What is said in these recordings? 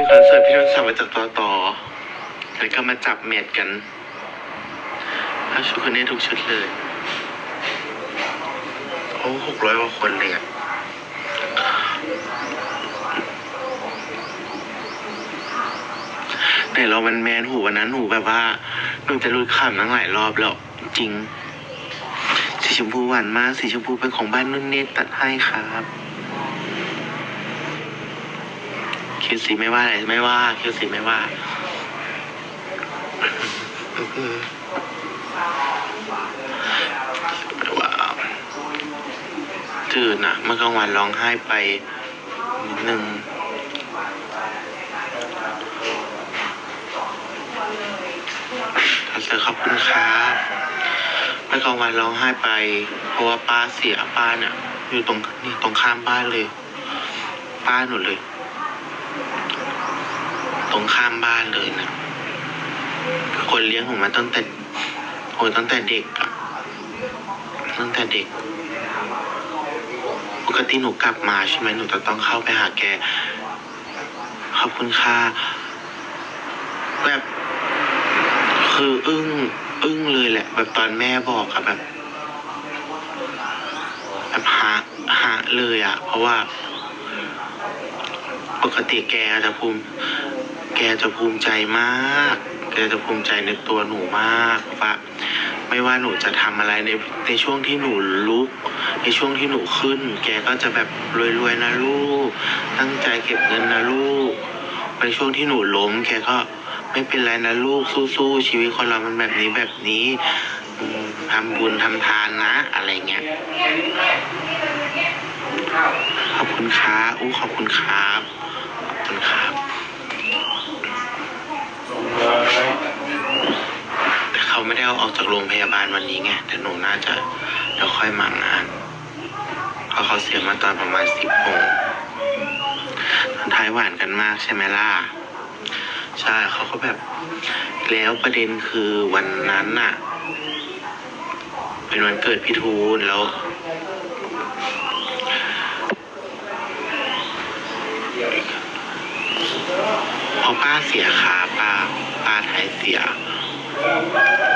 พี่คอนเสิร์ตพี่โดนสั่งมาจากต่อต่อแล้วก็มาจับเม็ดกันถ้าชุดคนนี้ทุกชุดเลยโอ้หกร้อยกว่าคนเลยอะแต่เรามันแมนหูวันนั้นหนูแบบว่าหนูจะรุดขำตั้งหลายรอบแล้วจริง สีชมพูหวานมาก สีชมพูเป็นของบ้านนุ่นเนตตัดให้ครับ คิวสีไม่ว่าอะไรไม่ว่าคิวสีไม่ว่าว้าวจืดนอะเมื่อกลางวันร้องไห้ไปนิดนึงทัศน์ขอบคุณครับเมื่อกลางวันร้องไห้ไป เพราะว่าป้าเสียป้าเนี่ยอยู่ตรงนี่ตรงข้ามบ้านเลย ป้าหนูเลย ตรงข้ามบ้านเลยนะคนเลี้ยงผมมาตั้งแต่โอ้ตั้งแต่เด็กตั้งแต่เด็ก ปกติหนูกลับมาใช่ไหมหนูจะต้องเข้าไปหาแกขอบคุณค่ะแบบคืออึ้งอึ้งเลยแหละ แบบตอนแม่บอกอะแบบ แบบหาหาเลยอะเพราะว่า ปกติแกจะภูมิแกจะภูมิใจมาก แกจะภูมิใจในตัวหนูมากว่าไม่ว่าหนูจะทำอะไรในในช่วงที่หนูลุก ในช่วงที่หนูขึ้น แกก็จะแบบรวยๆนะลูก ตั้งใจเก็บเงินนะลูก ในช่วงที่หนูล้ม แกก็ไม่เป็นไรนะลูกสู้ๆชีวิตคนเรามันแบบนี้แบบนี้ ทำบุญทำทานนะ อะไรเงี้ย ขอบคุณครับอู้ขอบคุณครับขอบคุณครับแต่เขาไม่ได้เอาออกจากโรงพยาบาลวันนี้ไงแต่หนูน่าจะเดี๋ยวค่อยมางานเพราะเขาเสียมาตอนประมาณสิบโมงตอนท้ายหวานกันมากใช่ไหมล่ะใช่เขาก็แบบ แล้วประเด็นคือวันนั้นน่ะ เป็นวันเกิดพี่ทูนแล้ว พอป้าเสียขาป้าป้าไทยเสีย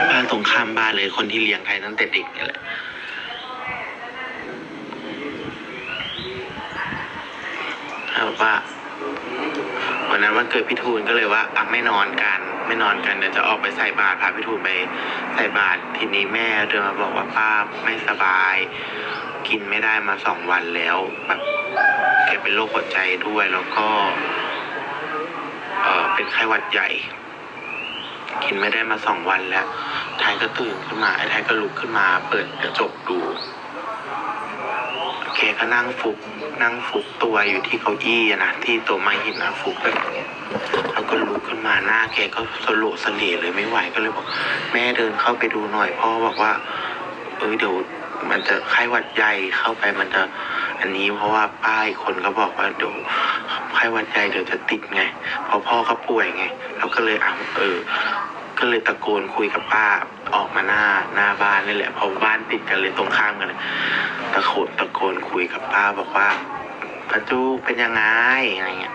ป้าตรงข้ามบ้านเลยคนที่เลี้ยงไทยตั้งแต่เด็กนี่แหละแล้วว่าวันนั้นวันเกิดพี่ทูนก็เลยว่าอะไม่นอนกัน ไม่นอนกันเดี๋ยวจะออกไปใส่บาตรพาพี่ทูไปใส่บาตรทีนี้แม่เดินมาบอกว่าป้าไม่สบาย กินไม่ได้มาสองวันแล้วแบบแกเป็นโรคหัวใจด้วยแล้วก็ เออเป็นไข้หวัดใหญ่ กินไม่ได้มาสองวันแล้วไทยก็ตื่นขึ้นมาไอ้ไทยก็ลุกขึ้นมาเปิดกระจกดูแกก็นั่งฟุบนั่งฟุบตัวอยู่ที่เก้าอี้นะที่ตัวไม้หินนะฟุบแบบนี้แล้ว ก็ลุกขึ้นมาหน้าแกก็สโลสเลเลยไม่ไหวก็เลยบอกแม่เดินเข้าไปดูหน่อยพ่อบอกว่า เออเดี๋ยวมันจะไข้หวัดใหญ่เข้าไปมันจะอันนี้เพราะว่าป้าอีคนก็บอกว่าเดี๋ยวไข้หวัดใหญ่เดี๋ยวจะติดไงเพราะพ่อก็ป่วยไงเราก็เลยอะเออ ก็เลยตะโกนคุยกับป้าออกมาหน้าหน้าบ้านนี่แหละเพราะบ้านติดกันเลยตรงข้ามกันเลยตะโกนตะโกนคุยกับป้าบอกว่าป้าจูเป็นยังไงอะไรเงี้ย